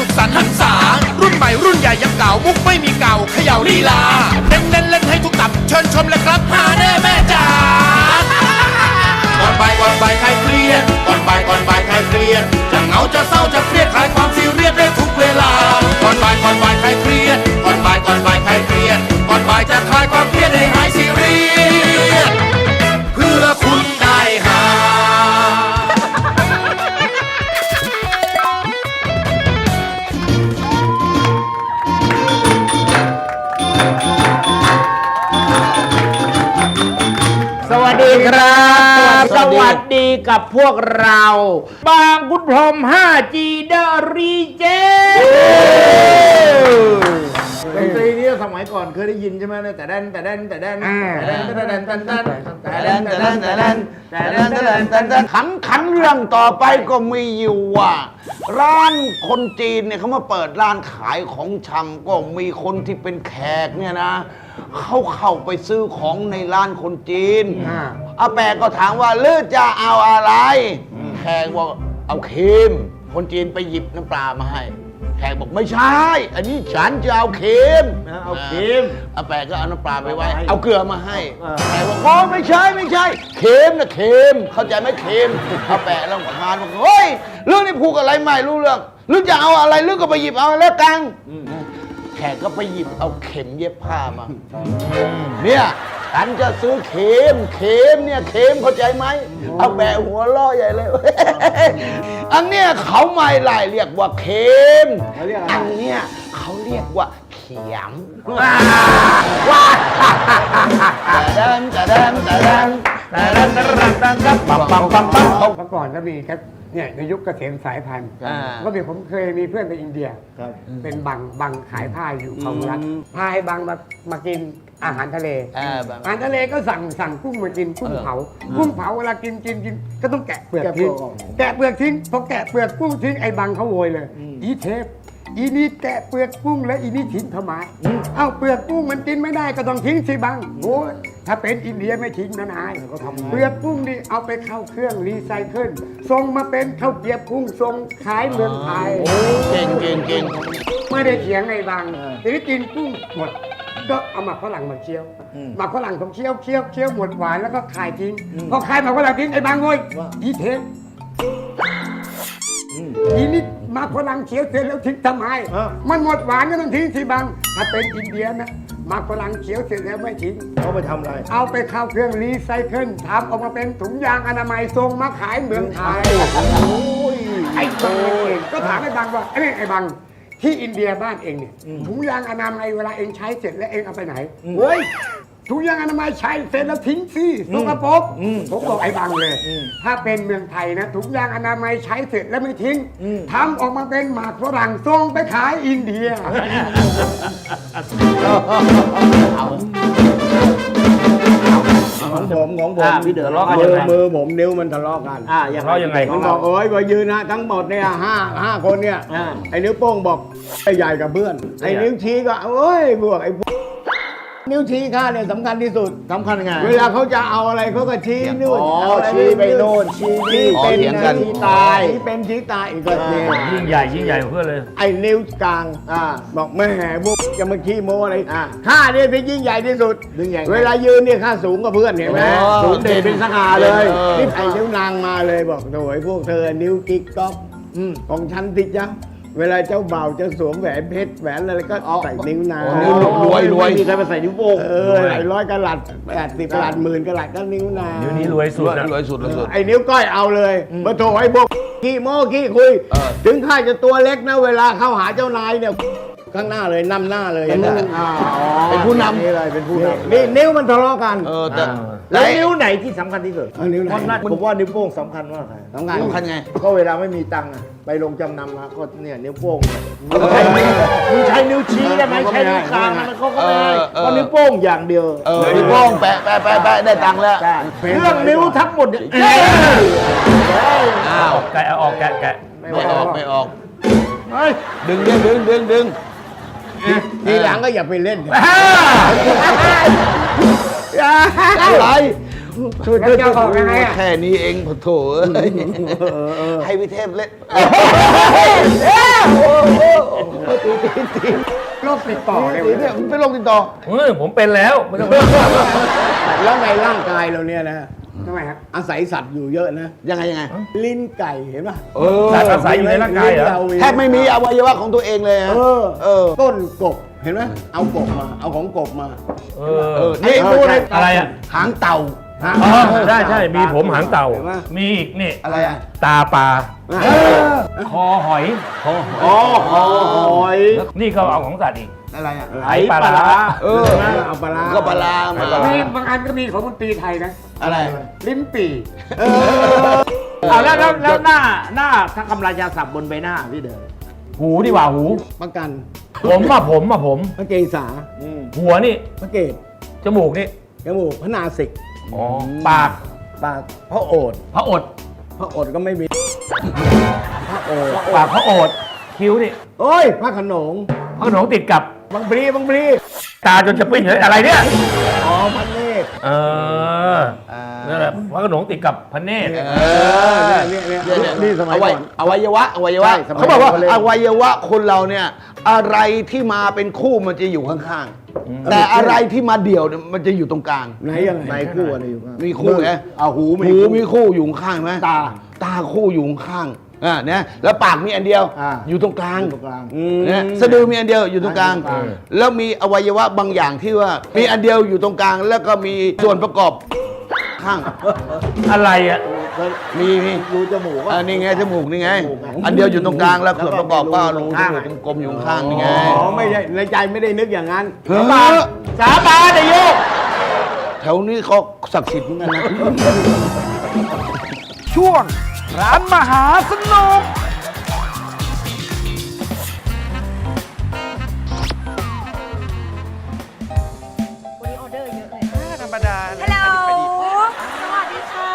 สุขสันต์หันษา รุ่นใหม่รุ่นใหญ่ยังเก่ามุกไม่มีเก่าเขย่าลีลาเน้นเล่นเล่นให้ทุกตับ เชิญชมเลยครับหาแน่แม่จ๋าก่อนบ่ายก่อนบ่ายครเครียดก่อนบ่ายก่อนบ่ายครเครียดจะเหงาจะเศร้าจะเครียด กับพวกเรา บางกุฎพรหม 5G เดอรีเจดนตรีนี้สมัยก่อนเคยได้ยินใช่ไหมแต่แดนแต่แดนแต่แดนแต่แดนแต่แดนแต่แดนแต่แดนแต่แดนแต่แดนแต่แดนแต่แดนแต่แดนขันขันเรื่องต่อไปก็มีอยู่ว่า ร้านคนจีนเนี่ยเขามาเปิดร้านขายของชำก็มีคนที่เป็นแขกเนี่ยนะเขาเข้าไปซื้อของในร้านคนจีน อ่าอาแปะก็ถามว่าลือจะเอาอะไร แขกบอกเอาเค็มคนจีนไปหยิบน้ำปลามาให้ แขกบอกไม่ใช่ อันนี้ฉันจะเอาเค็มเอาเค็มอาแปะก็เอาน้ำปลาไปไว้ เอาไว้เอาเกลือมาให้เออแขกบอกโอ้ไม่ใช่ไม่ใช่ เค็มนะเค็มเข้าใจไหมเค็มอาแปะลำคาญบอกเฮ้ยเรื่องนี้พูดอะไรไม่รู้เรื่องหรือจะเอาอะไรหรือก็ไปหยิบเอาแล้วกังแขกก็ไปหยิบเอาเข็มเย็บผ้ามาเนี่ย ฉันจะซื้อเข็มเข็มเนี่ยเข็มเข้าใจไหมเอาแบะหัวล่อใหญ่เลย อันเนี้ยเขาไม่ไล่เรียกว่าเข็มเขาเรียกอะไร อันเนี้ยเขาเรียกว่าเขียมว้าแต่เดินแต่เดินแต่เดินแต่แดนแต่แดนแต่แดนปั๊มปั๊มปั๊มปั๊มเมื่อก่อนก็มีครับเนี่ยในยุคเกษมสายพันธุ์อ่า ก็มีผมเคยมีเพื่อนไปอินเดีย เป็นบังบังขายผ้าอยู่ของรัฐพาให้บังมามากิน อาหารทะเลอ่าแบบอาหารทะเลก็สั่งสั่งกุ้งมากินกุ้งเออเผากุ้งเผาเวลากินกินกินก็ต้องแกะเปลือกทิ้งแกะเปลือกทิ้งพอแกะเปลือกกุ้งทิ้งไอ้บังเขาโวยเลย อีเทปอีนี่แกะเปลือกกุ้งแล้วอีนี่ทิ้งทำไมเอ้าเปลือกกุ้งมันกินไม่ได้ก็ต้องทิ้งสิบังโอ้ยถ้าเป็นอินเดียไม่ทิ้งนะนายเปลือกกุ้งนี่เอาไปเข้าเครื่องรีไซเคิลส่งมาเป็นข้าวเกรียบกุ้งส่งขายเมืองไทยเก่งเก่งเก่งไม่ได้เถียงในบางทีนี้กินกุ้งหมด ก็เอาหมักฝรั่งมาเคี้ยวหมักฝรั่งผมเคี้ยวเคี้ยวเคี้ยวหมดหวานแล้วก็คายทิ้งพอคายหมักฝรั่งทิ้งไอ้บางโวยอีเทปอีนี่หมักฝรั่งเคี้ยวเสร็จแล้วทิ้งทำไมมันหมดหวานก็ต้องทิ้งสิบางถ้าเป็นอินเดียนะหมักฝรั่งเคี้ยวเสร็จแล้วไม่ทิ้ง เขาไปทำอะไรเอาไปเข้าเครื่องรีไซเคิลทำออกมาเป็นถุงยางอนามัยส่งมาขายเมืองไทยไอ้บังเองก็ถามไอ้บังว่าไอ้นี่ไอ้บัง ที่อินเดียบ้านเองเนี่ยถุงยางอนามัยเวลาเองใช้เสร็จแล้วเองเอาไปไหนเฮ้ยถุงยางอนามัยใช้เสร็จแล้วทิ้งสิสกปรกผมบอกไอ้บังเลย ถ้าเป็นเมืองไทยนะถุงยางอนามัยใช้เสร็จแล้วไม่ทิ้งทำออกมาเป็นหมากฝรั่งส่งไปขายอินเดีย ของผมของผมอ่าพี่เดือดร้อนกันมืยังอไง มือผมนิ้วมันทะเลาะกัน อ่าอย่างไรยังไง มันบอกเอ้ยว่ายืนนะทั้งหมดเนี่ยห้าห้าคนเนี่ยอ่าไอ้นิ้วโป้งบอกไอ้ใหญ่กับเพื่อนไอ้นิ้วชี้ก็เอ้ยบวกไอ้พวก นิ้วชี้ข้าเนี่ยสำคัญที่สุด สำคัญไง เวลาเขาจะเอาอะไรเขาก็ชี้นู่นอ๋อเอาอะไรชี้ไปโน่นชี้นี่ชี้เป็นอ๋อเถียงกัน ชี้ตายชี้เป็นชี้ตายอีกก็เนี่ยยิ่งใหญ่ยิ่งใหญ่กว่าเพื่อนเลย ไอ้นิ้วกลางอ่าบอกแม่พวกจะมาขี้โม้อะไรอ่าข้าเนี่ยที่ยิ่งใหญ่ที่สุด ยิ่งใหญ่เวลายืนเนี่ยข้าสูงกว่าเพื่อนเห็นไหมอ๋อสูงเด่นเป็นสง่าเลยเออ นี่ไอ้นิ้วนางมาเลยบอกโอ้ยพวกเธอนิ้วกิ๊กก๊อกอืมของฉันติจ้ะ เวลาเจ้าบ่าวจะสวมแหวนเพชรแหวนอะไรก็ใส่นิ้วนางอ๋อนิ้วรวยรวย ไม่มีใครมาใส่นิ้วโป้งเออหลายร้อยกะลัดแปดสิบกะลัดหมื่นกะลัดก็นิ้วนางเดี๋ยวนี้รวยสุดนะรวยสุดรวยสุด ไอ้นิ้วก้อยเอาเลยมาโถไอ้พวกขี้โม้ขี้คุย เออ ถึงข้าจะตัวเล็กนะเวลาเข้าหาเจ้านายเนี่ย ข้างหน้าเลยนำหน้าเลยเป็นนะเป็นผู้นำ นี่เลยเป็นผู้นำนี่นิ้วมันทะเลาะกันเออแต่แล้วนิ้วไหนที่สำคัญที่สุดเอานิ้วไหนเพราะนั่นผมว่านิ้วโป้งสำคัญมากเลยสำคัญสำคัญไง ก็เวลาไม่มีตังค์อะไปลงจำนำมาก็เนี่ยนิ้วโป้งเนี่ยมึงใช้นิ้วชี้ได้ไหมใช้นิ้วกลางนะมันเขาก็ไม่ให้เออเออเพราะนิ้วโป้งอย่างเดียวเออพี่โป้งแปะแปะแปะแปะได้ตังค์แล้วใช่เครื่องนิ้วทั้งหมดเนี่ยอ้าว แกะเอาออกแกะแกะไม่ออกไม่ออก เฮ้ย ดึงดึงดึงดึงดึง ทีหลังก็อย่าไปเล่นอะไรช่วยแล้วจะบอกยังไงอะ แค่นี้เองพอโถเอ้ยให้พี่เทพเล่นโรคติดต่อเนี่ยตีเนี่ยมันเป็นโรคติดต่อ เฮ้ยผมเป็นแล้วไม่ต้อง แล้วในร่างกายเราเนี่ยนะ ทำไมครับอาศัยสัตว์อยู่เยอะนะ ยังไงยังไง ลิ้นไก่เห็นป่ะเออสัตว์อาศัยอยู่ในร่างกายเหรอลิ้นแทบไม่มีอวัยวะของตัวเองเลยฮะเออ เออ ต้นกบเห็นไหมเอากบมา เอาของกบมา เอเอออนี่เออดูเลยอะไรอะ หางเต่าอ๋อใช่ใช่มีผมหางเต่าห็นไหมมีอีกนี่อะไรอะ ตาปลาเออคอหอยอ๋อหอย นี่ก็เอาของสัตว์อีก อะไรอะไหลปลาร้าเออเห็นไหมเอาปลาร้าก็ปลาร้ามามีบางอันก็มีของดนตรีไทยนะ อะไร ลิ้นปี่เอาแล้วแล้วแล้วหน้าหน้าถ้ากำลังจะสับบนใบหน้าพี่เดินหูดีกว่าหูประกัน ผมอะผมอะผมพระเกศาหัวนี่พระเกศจมูกนี่จมูกพระนาสิกอ๋อปากปากพระโอษฐ์พระอดพระโอษฐ์ก็ไม่มีพระโอษฐ์ปากพระโอดคิ้วนี่โอ้ยพระโขนงพระขนงติดกับ บางปรีบางปรีตาจนจะปิ้นเลยอะไรเนี่ย อ๋อพระเนตรเออนั่นแหละพระขนงติดกับพระเนตรเออเนี่ยเนี่ยเนี่ยเนี่ยนี่สมัยอวัยก่อน อวัยวะอวัยวะใช่สมัยเขาบอกว่าก่อนเลย อวัยวะคนเราเนี่ย อะไรที่มาเป็นคู่มันจะอยู่ข้างๆ แต่อะไรที่มาเดี่ยวเนี่ยมันจะอยู่ตรงกลาง ไหนยังไงในคู่อะไรอยู่บ้างมีคู่ไงเอาหูมีหูคู่มีคู่อยู่ข้างๆไหมตา ตาคู่อยู่ข้างๆ อ่าเนี่ยแล้วปากมีอันเดียวอ่าอยู่ตรงกลางตรงกลางเนี่ยสะดือมีอันเดียวอยู่ตรงกลางอยู่ตรงกลาง แล้วมีอวัยวะบางอย่างที่ว่ามีอันเดียวอยู่ตรงกลาง แล้วก็มีส่วนประกอบข้างอะไรอะ มีมีรูจมูกอ่าว่านี่ไงจมูกนี่ไงจมูกไง อันเดียวอยู่ตรงกลางแล้วแล้วก็ส่วนประกอบก็มีรูรูข้างจมูกกลมๆอยู่ข้างๆนี่ไง อ๋อไม่ใช่ในใจไม่ได้นึกอย่างนั้นเฮ้ย สาบานนายโยกแถวนี้เขาศักดิ์สิทธิ์เหมือนกันนะ ช่วง ร้านมหาสนุก วันนี้ออเดอร์เยอะเลย ธรรมดาฮัลโหล สวัสดีค่ะ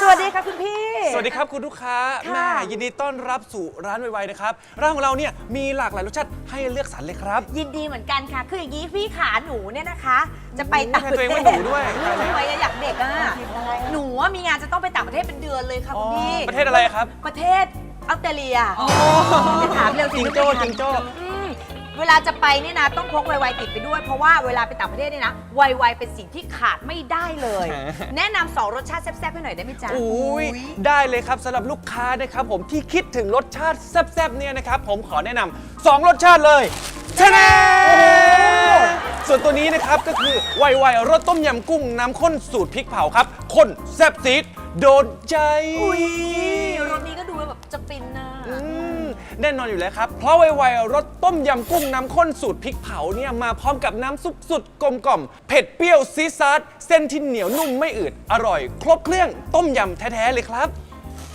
สวัสดีค่ะคุณพี่ส วัสดีครับคุณลูกค้าค่ะ แม่ยินดีต้อนรับสู่ร้านไวๆนะครับ ร้านของเราเนี่ยมีหลากหลายรสชาติให้เลือกสรรเลยครับยินดีเหมือนกันค่ะ คืออย่างนี้พี่ขาหนูเนี่ยนะคะ จะไปต่างประตัวเทเองศว่าหนูด้วย ทำไมอะอยากเด็กอะ หนูว่ามีงานจะต้องไปต่างประเทศเป็นเดือนเลยค่ะคุณพี่ ประเทศอะไรครับ ประเทศออสเตรเลียจะถามเร็วสิจิงโจ้ไม่ทันจิงโจ้อืม เวลาจะไปเนี่ยนะต้องพกไวๆติดไปด้วย เพราะว่าเวลาไปต่างประเทศเนี่ยนะไวๆเป็นสิ่งที่ขาดไม่ได้เลย แนะนำสองรสชาติแซ่บๆให้หน่อยได้ไหมจ๊ะ อุ้ยได้เลยครับสำหรับลูกค้านะครับผมที่คิดถึงรสชาติแซ่บๆเนี่ยนะครับผมขอแนะนำสองรสชาติเลยชนะส่วนตัวนี้นะครับก็คือไวๆรสต้มยำกุ้งน้ำข้นสูตรพริกเผาครับข้นแซ่บซีดโดนใจ อุ้ยรสนี้ก็ดูแบบจะฟินนะอืม แน่นอนอยู่แล้วครับ เพราะไวๆรสต้มยำกุ้งน้ำข้นสูตรพริกเผาเนี่ยมาพร้อมกับน้ำซุปสุดกลมกล่อมเผ็ดเปรี้ยวซีดซาดเส้นที่เหนียวนุ่มไม่อืดอร่อย ครบเครื่องต้มยำแท้ๆเลยครับ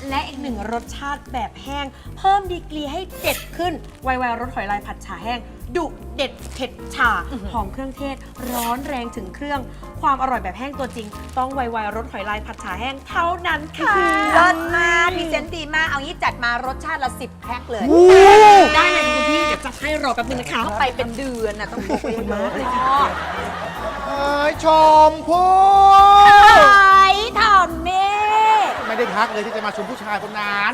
และอีกหนึ่งรสชาติแบบแห้ง เพิ่มดีกรีให้เด็ดขึ้นไวไวรสหอยลายผัดฉาแห้ง ดุเด็ดเผ็ดฉ่าหอมเครื่องเทศ ร้อนแรงถึงเครื่อง ความอร่อยแบบแห้งตัวจริง ต้องไวไวรสหอยลายผัดฉาแห้งเท่านั้นค่ะ เลิศมากมีเซนต์ดีมาก เอางี้จัดมารสชาติละสิบแพ็คเลย ได้เลยคุณพี่ เดี๋ยวจัดให้รอแป๊บนึงนะคะ ไปเป็นเดือนนะต้องบอกเลยมากเลยค่ะเอ้ยชมพู่ไอ้ถอนเมฆไม่ได้ทักเลยที่จะมาชมผู้ชายคนนั้น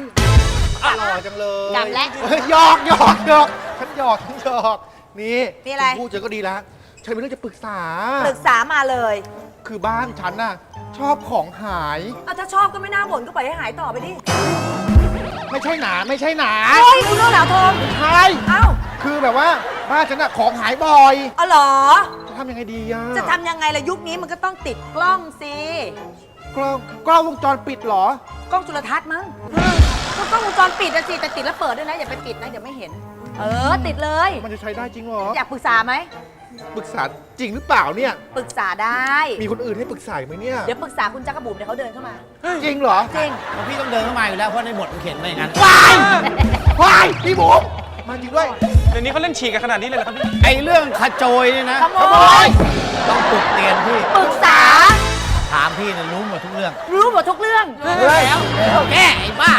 หล่อจังเลยกำและเฮ้ยหยอกหยอกหยอก ฉันหยอกฉันหยอกนี่นี่อะไรชมพู่เจอก็ดีแล้วฉันมีเรื่องจะปรึกษา ปรึกษามาเลยคือบ้านฉันน่ะชอบของหาย เอาถ้าชอบก็ไม่น่าบ่นก็ปล่อยให้หายต่อไปดิไม่ใช่หนาไม่ใช่หนาเฮ้ยคุณเรื่องหนาวทมใช่เอ้าคือแบบว่าบ้านฉันน่ะของหายบ่อย เอาเหรอ จะทำยังไงดีอะจะทำยังไงล่ะยุคนี้มันก็ต้องติดกล้องสิกล้องกล้องวงจรปิดเหรอ กล้องจุลทรรศน์มั้งก็กล้องวงจรปิดนะสิแต่ติดแล้วเปิดด้วยนะอย่าไปปิดนะเดี๋ยวไม่เห็น เออติดเลย มันจะใช้ได้จริงเหรอ อยากปรึกษาไหมปรึกษาจริงหรือเปล่าเนี่ย ปรึกษาได้ มีคนอื่นให้ปรึกษาอีกไหมเนี่ย เดี๋ยวปรึกษาคุณจักรบุ๋มเดี๋ยวเขาเดินเข้ามา จริงเหรอจริงพี่ต้องเดินเข้ามาอยู่แล้วเพราะในบทมันเขียนไว้อย่างนั้น วายวายพี่บุ๋มมาจริงด้วย เดี๋ยวนี้เขาเล่นฉีกกันขนาดนี้เลยเหรอครับพี่ ไอเรื่องขโจยเนี่ยนะขโมย ต้องปลุกเตียนพี่ ปรึกษา ถามพี่เนี่ยรู้หมดทุกเรื่อง รู้หมดทุกเรื่อง แล้วแกไอ้บ้า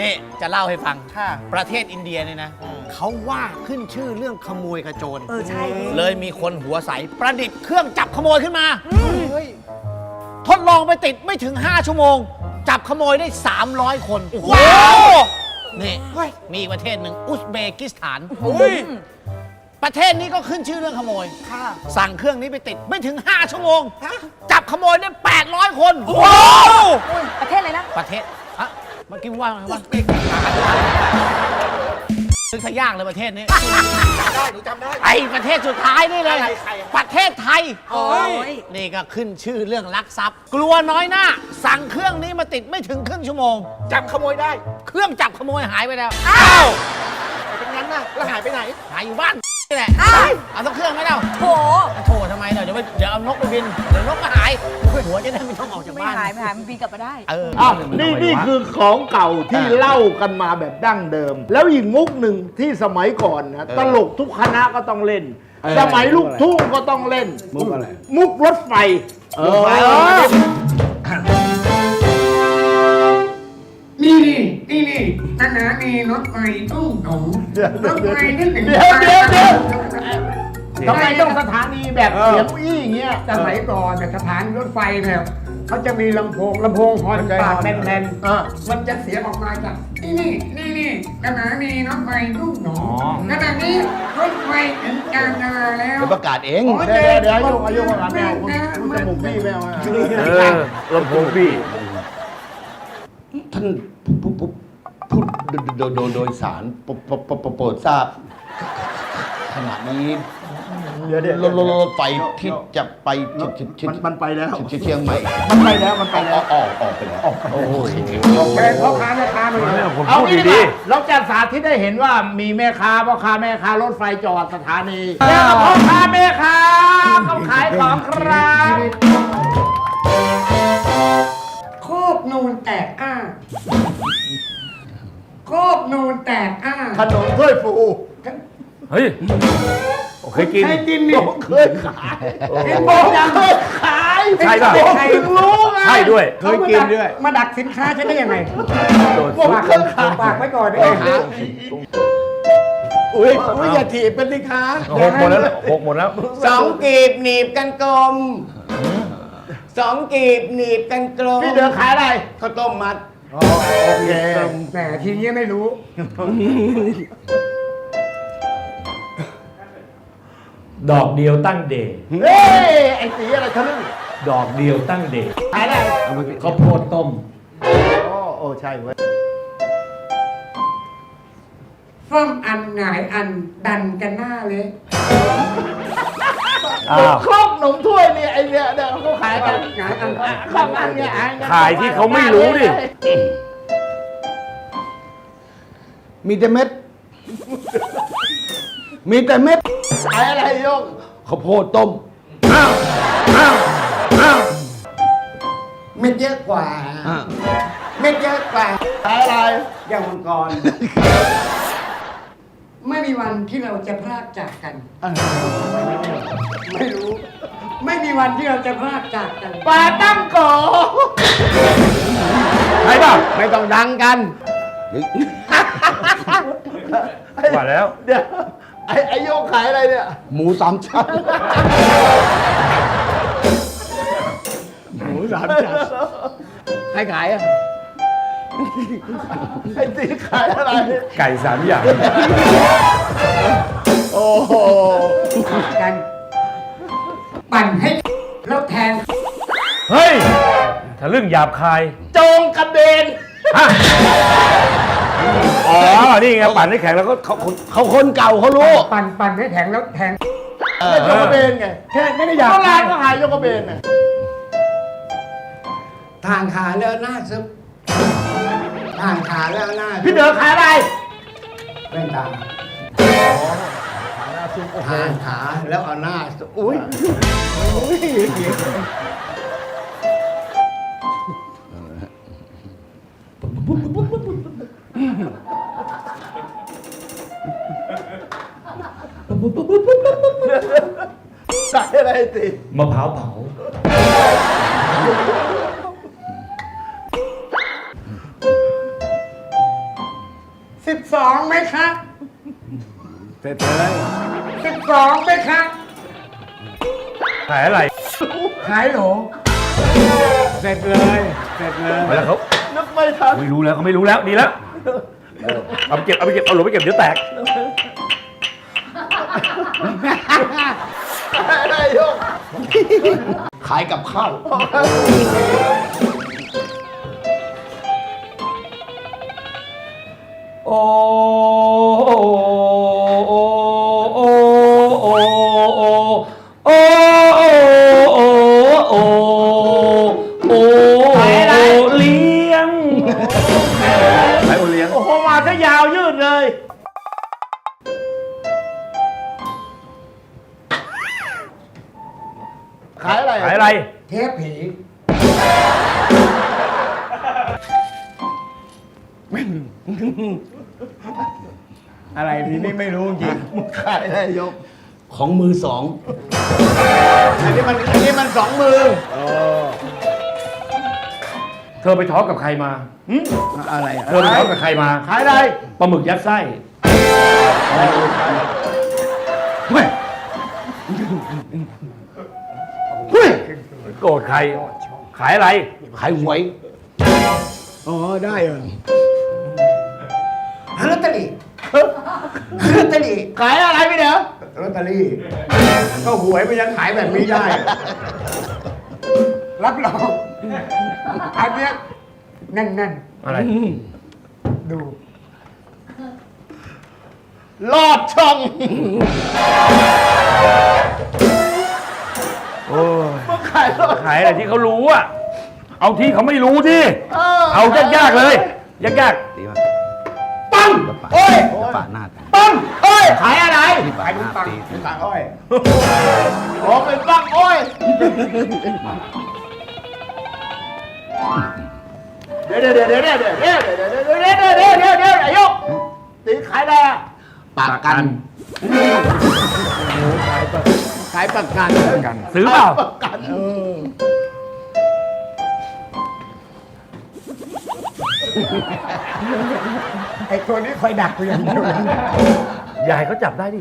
นี่จะเล่าให้ฟัง ค่ะ ประเทศอินเดียเนี่ยนะ เขาว่าขึ้นชื่อเรื่องขโมยขโจรเออใช่เลยมีคนหัวใสประดิษฐ์เครื่องจับขโมยขึ้นมา เฮ้ย ทดลองไปติดไม่ถึง 5 ชั่วโมง จับขโมยได้ 300 คนว้าวนี่มีอีกประเทศหนึ่งอุซเบกิสถาน อุ้ย ประเทศนี้ก็ขึ้นชื่อเรื่องขโมยสั่งเครื่องนี้ไปติดไม่ถึง 5 ชั่วโมงจับขโมยได้ 800 คนว้าวประเทศอะไรนะ ประเทศอะเมื่อกี้ว่าไงวะนึก ซะยากเลยประเทศนี้ไอประเทศสุดท้ายนี่เลยประเทศไทย โอ้ยนี่ก็ขึ้นชื่อเรื่องลักทรัพย์ กลัวน้อยหน้า สั่งเครื่องนี้มาติดไม่ถึงครึ่งชั่วโมง จับขโมยได้เครื่องจับขโมยหายไปแล้ว อ้าวเป็นงั้นนะแล้วหายไปไหน หายอยู่บ้านนี่แหละ อ้าว เอาสักเครื่องไหมเล่าโถโทรทำไมเนาะเดี๋ยวไปเดี๋ยวเอานกไปบินเดี๋ยวนกก็หายหัวจะได้ไม่ต้องออกจากไม่บ้านหายไม่หายมันบินกลับมาได้ เอออ้าวนี่นี่คือของเก่าที่เล่ากันมาแบบดั้งเดิม แล้วอีกมุกหนึ่งที่สมัยก่อนนะตลกทุกคณะก็ต้องเล่น สมัยลูกทุ่งก็ต้องเล่น มุกอะไร มุกรถไฟ เออเออนี่นี่นี่นี่สถานีรถไฟตู้หนงรถไฟนึกถึงเดี๋ยวเดี๋ยวเดี๋ยว ทำไมต้องสถานีแบบเสียงอี้อย่างเงี้ยสมัยก่อนเนี่ยสถานีรถไฟเนี่ยเขาจะมีลำโพงลำโพงฮอนปากแน่นอ่าๆมันจะเสียงออกมาจากนี่นี่นี่นี่สถานีรถไฟตู้หนงขณะนี้รถไฟถึงกาญจนาแล้วเดี๋ยวประกาศเองเดี๋ยวเดี๋ยวเดี๋ยวอายุอายุประมาณไม่เอาคุณคุณจมูกพี่ไม่เอาอะเออลำโพงพี่ท่านผู้ผู้ผู้โดยโดยโดยสารโปรโปรโปรโปรโปรดทราบขณะนี้ เดี๋ยวเดี๋ยวรถรถรถไฟที่จะไปที่ที่ที่มันมันไปแล้วที่เชียงใหม่มันไปแล้วมันไปอแล้วอกออกออกไปแล้วโอเคแกพ่อค้าแม่ค้ามันเลยผมเอาพูดงี้ดีกดีว่าเราจะสาธิตได้เห็นว่ามีแม่ค้าพ่อค้าแม่ค้ารถไฟจอดสถานีแล้วก็พ่อค้าแม่ค้าเขาขายของครับโคบนูนแตกอ้าโคบนูนแตกอ้าขนมถ้วยฟูๆเฮ้ยโอ เคกินให้กินนี่ผมเคยขายผมเคยขายใช่ป่ะผมถึงรู้ไงใช่ด้วยเคยกินด้วย มาดักสินค้าฉันได้ยังไงผมฝากเคยขายฝากไว้ก่อนเอเอองหาอุ้ยอุ้ยอย่าถีบเป็นสิคะหกหมดแล้วหกหมดแล้วสองกีบหนีบกันกลมสองกีบหนีบกันกลมพี่เดือขายอะไรข้าวต้มมัดโอเคแหมทีนี้ไม่รู้ ดอกเดียวตั้งเดย์เฮ้ยไอ้สีอะไรทะลึ่งดอกเดียวตั้งเดย์ขายอะไรข้าวโพดต้มโอ้โอ้ใช่เว้ยฟ้อมอันหงายอันดันกันหน้าเลย อ้าว ครกขนมถ้วยเนี่ยไอ้เนี่ยเดี๋ยวเขาขายกันหงายอันข้างอันเนี่ยอ่นกันขายที่เขาไม่รู้ดิ มีแต่เม็ด มีแต่เม็ดขายอะไรโยงข้าวโพดต้มเม็ดเยอะกว่าอ่าเม็ดเยอะกว่าขายอะไร อย่างมังกร ไม่มีวันที่เราจะพลากจากกัน ไม่รู้ ไม่มีวันที่เราจะพลากจากกันปลาตั้งโกใช่ป่ะไม่ต้องดังกัน ว่าแล้ว เดี๋ยว ไอ้ไอ้โยงขายอะไรเนี่ย หมูสามชั้น หมูสามชั้นใครขายอะ ไอ้ตีขายอะไร ไก่สามอย่าง โอ้โหกัน ปั่นให้แล้วแทงเฮ้ยทะลึ่งหยาบคายโจงกระเบนฮะ อ๋อ นี่ไงปั่นให้แข็งแล้วก็เขาคนเขาคนเก่าเขารู้ ปั่นปั่นให้แทงแล้วแทงไม่โจงกระเบนไงแค่ไม่ได้อยากก็ร้านก็ขายโจงกระเบนน่ะทางขาแล้วหน้าซึบทางขาแล้วหน้าซึบพี่เด๋อขายอะไรแว่นตาทางขาแล้วเอาหน้าซึบอุ้ย ขายอะไรตีมะพร้าวเผา สิบสองไหมครับเสร็จเลยสิบสองไหมครับขายอะไรขายโหลโเสร็จเลย เสร็จเลยไปแล้วเขานึกไม่ทันไม่รู้แล้วเขาไม่รู้แล้วดีแล้วเอาไปเก็บเอาไปเก็บเอาหลบไปเก็บเดี๋ยวแตก ขายกับข้าว ขายอะไรขายอะไร เทปผี อะไรทีนี้ไม่รู้จริง ขายอะไรโยก ของมือสอง อันนี้มันอันนี้มันสองมือ เธอไปท้อกับใครมา อะไรเธอไปท้อกับใครมา ขายอะไรปลาหมึกยัดไส้ โกรธใคร ขายอะไร ขายหวย อ๋อ ได้เหรอลอตเตอรี่ลอตเตอรี่ขายอะไรพี่เด้อลอตเตอรี่ ก็หวยมันยังขายแบบนี้ได้ รับรองอันเนี้ยแน่นอะไร ๆ ดู ลอดช่อง โอ้ยมึงขายลอดขายอะไรที่เขารู้อะเอาที่เขาไม่รู้ที่ เออเอายากๆเลยยากปังโอ้ยปาดหน้าปังโอ้ยขายอะไรปาดหน้าตีตาอ้อยอ๋อเป็นปังโอ้ยเดี๋ยวเดี๋ยวเดี๋ยวเดี๋ยวเดี๋ยวเดี๋ยวเดี๋ยวเดี๋ยวเดี๋ยวเดี๋ยวเดี๋ยวเดี๋ยวเดี๋ยวไอ้ยกตีขายอะไรอะ ปากกันขายป ระกันๆซื้อเปล่าประกันเออไอ้ตัวนี้คอยดักกูอย่างเดียวเลยอย่าให้เขาจับได้ดิ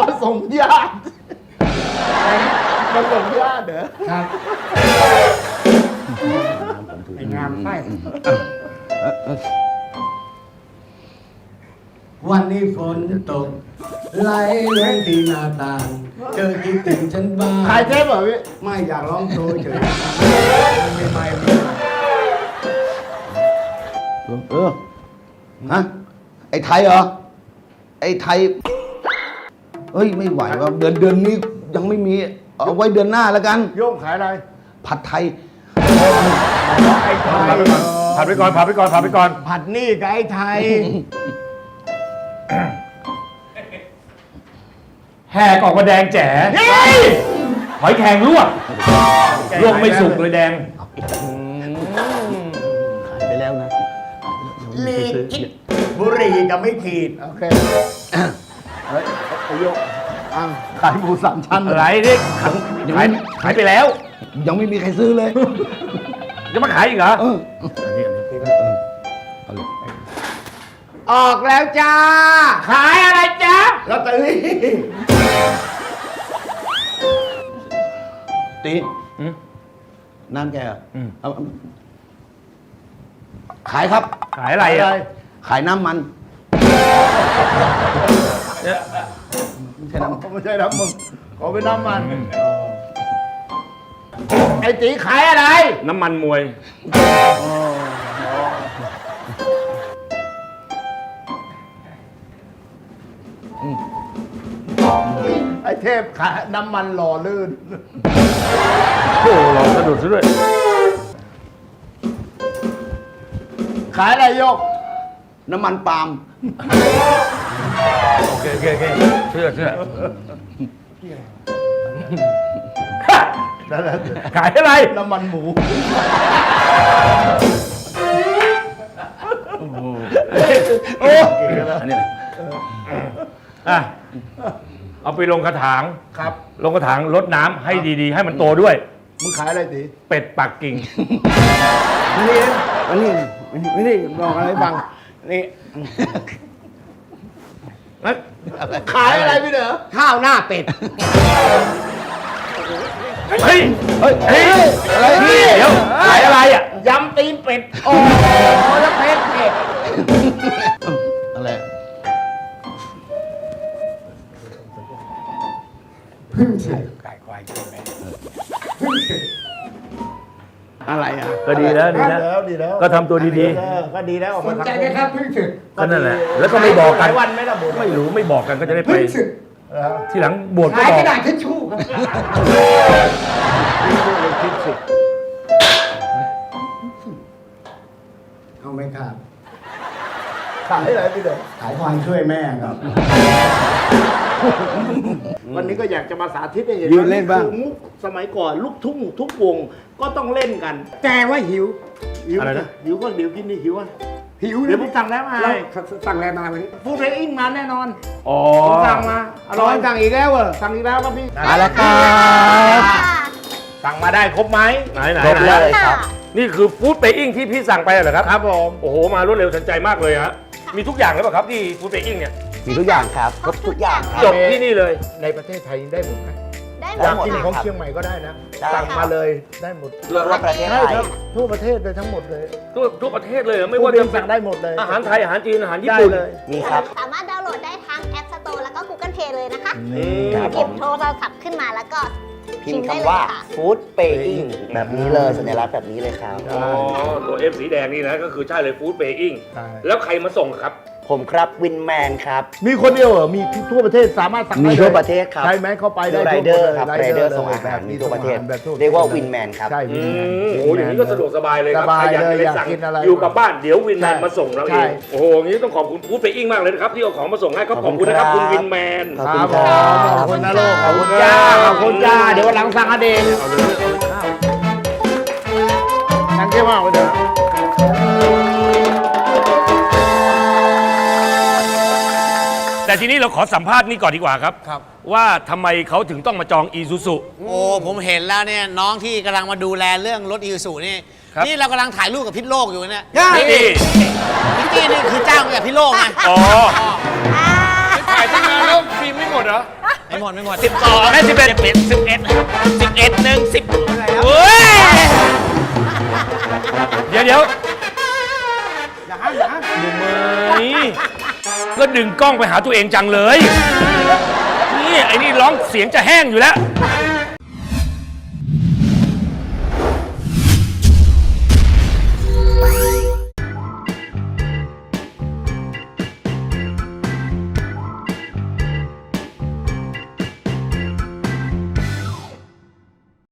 มาส่งญาติมาส่งญาติเหรอครับไอ้งามไส้ วันนี้ฝนตกไหลลงที่หน้าต่างเจอคิดถึงฉันบ้างขายเทปเหรอพี่ไม่อยากร้องโชว์เฉยไม่ไม่ไม่เออฮะไอ้ไทยเหรอไอ้ไทยเฮ้ยไม่ไหวว่าเดือนเดือนนี้ยังไม่มีเอาไว้เดือนหน้าแล้วกันโยงขายอะไรผัดไทยไอ้ไทยผ่านไปก่อนผ่านไปก่อนผ่านไปก่อนผัดหนี่กับไอ้ไทย แหกออกมาแดงแจ๋หอยแครงลวกลวกไม่สุกเลยแดง ขายไปแล้วนะลีดกินบุหรี่กับไม่ขีด โอเค เฮ้ยไอ้โยกอ้าวขายหมูสามชั้นอะไรนี่ขายขายไปแล้ว ยังไม่มีใครซื้อเลย จะมาขายอีกเหรอ เออ อ อกแล้วจ้า ขายอะไรจ๊ะลอตเตอรี่ตีอืมน้ำแกเหรออืม เอาขายครับขายอะไรอะไรอะขายน้ำมันเนี่ยไม่ใช่น้ำไม่ใช่น้ำมึงขอเป็นน้ำมัน ไอ้ตีขายอะไร น้ำมันมวย เทพขายน้ำมันหล่อลื่น โอ้โหเราสะดุดซะด้วยขายอะไรโยก น้ำมันปาล์มโอเคโอเคโอเคเชื่อเชื่อขายอะไร น้ำมันหมูอันนี้อะ เอาไปลงกระถาง ครับ ลงกระถางรดน้ำให้ดีๆ ให้มันโตด้วย มึงขายอะไรตีเป็ดปักกิ่ง นี่อันนี้อันนี้อันนี้บอกอะไรบ้างนี่ ขายอะไรพี่เด้อข้าวหน้าเป็ด เฮ้ย เฮ้ย เฮ้ย อะไรพี่เดี๋ยวขายอะไรอะ ยำตีนเป็ด โอ้แล้วเป็ดเป็ด ก็ดีแล้วดีแล้วแล้ว ดีแล้วก็ทำตัวดีเออก็ดีแล้วออกสมานใจทำไหมครับเพิ่งศึกๆก็นั่นแหละ แล้วก็ไม่บอกกันหลายวันไหม่ละบุญไม่รู้ไม่บอกกันก็จะได้ไป เพิ่งศึกทีหลังบวชก็ขายบกอกระดาษทิชชู่ครับเอาไหมครับ ขายอะไรพี่เด้อขายความช่วยแม่ครับ วันนี้ก็อยากจะมาสาธิตให้เห็นยืนเล่นบ้าง คือมุกสมัยก่อนลูกทุ่งทุกวงก็ต้องเล่นกัน แต่ว่าหิวหิวอะไรนะ หิวก็เดี๋ยวกินดิหิวอะหิวเดี๋ยวผมสั่งแล้วมาเราสั่งอะไรมาวันนี้ฟูดเรอิงมาแน่นอนอ๋อผมสั่งมาอร้ร่ออยนสั่งอีกแล้วเหรอสั่งอีกแล้วครับพี่มาแล้วครับสั่งมาได้ครบไหมไหนไหนครบไหนเลยครับนี่คือฟู้ดเ a ย์อิงที่พี่สั่งไปเหรอครับ ครับผม โอ้โห มารวดเร็วทันใจมากเลยฮะ มีทุกอย่างเลยป่ะครับที่ฟู้ดเ a ย์อิงเนี่ยมีทุกอย่างครับครบทุกอย่างครับ จบที่นี่เลยในประเทศไทยได้หมดไหมได้หมอยาดกกินค่ะของเชียงใหม่ก็ได้นะได้สั่งมาเลยได้หมดทั่วประเทศใช่ไทยครับทั่วประเทศเลยทั้งหมดเลยทั่วทั่วประเทศเลยเหรอไม่ไม่ว่าว่าจะจะสั่งได้หมดเลยอาหารไทยอาหารจีนอาหารญี่ได้ปุ่น เลย มีครับ สามารถดาวน์โหลดได้ทั้ง App Store แล้วก็ Google Play เลยนะคะครับหผยิบม โทรศัพท์ขึ้นมาแล้วก็ พิพิมมพ์พ์ได้คำเลยว่าค่ะ food paying แบบนี้เลยสัญลักษณ์แบบนี้เลยครับ อ๋อตัวเอฟสีแดงนี่นะก็คือใช่เลยฟู้ดเ a ย์อิงใช่ แล้วใครมาส่งครับ ผมครับวินแมนครับ มีคนเดียวเหรอ มีทั่วประเทศสามารถสั่งได้มีลยทั่วประเทศครับ ใช่ไหมเข้าไปได้ไรทั่วเดอร์ลยครับไรไรเดอร์ลยส่งอาหารแบบมีทั่วประเทศ แบบทั่วเรียกว่าวินแมนครับ ใช่อืวินแมนมโอ้โหอย่างนี้ก็สะดวกสบายเลยครับสบายใครอยากเลยจะไปอยากสั่งกินอะไรอยู่กับบ้านเดี๋ยววินแมนใช่มาส่งเราเอใช่งโอ้โหอย่างนี้ต้องขอบคุณฟู้ดเ a ย์อิงมากเลยนะครับที่เอาของมาส่งให้ก็ขอบคุณนะครับขอบคุคุณณครับวินแมน ขอบคคุรัณบคผมรับ ขอบคุณนะลูกขอบคุณจ้า ขอบคุณจ้า เดี๋ยววันหลังสั่งอเดงเอาเลยเอาเลยข้าวนั่งเที่ยวมากไปเถอะ ทีนี้เราขอสัมภาษณ์นี่ก่อนดีกว่าครับ ว่าทำไมเขาถึงต้องมาจองอีซูซุ โอ้ผมเห็นแล้วเนี่ยน้องที่กำลังมาดูแลเรื่องรถอีซูนี่ ครับ นี่เรากำลังถ่ายรูปกับพิษโลกอยู่เนี่ยนี่พิกกี้นี่คือจ้างมาจากพิษโลกไงอ๋อถ่ายตั้งนานแล้วฟิล์มไม่หมดเหรอ ไม่หมดไม่หมดสิบสองให้สิบเอ็ดสิบเอ็ดสิบเอ็ดสิบเอ็ดหนึ่งสิบเฮ้ยเดี๋ยวเดี๋ยวดูมือนี่ ก็ดึงกล้องไปหาตัวเองจังเลย นี่ไอ้นี่ร้องเสียงจะแห้งอยู่แล้ว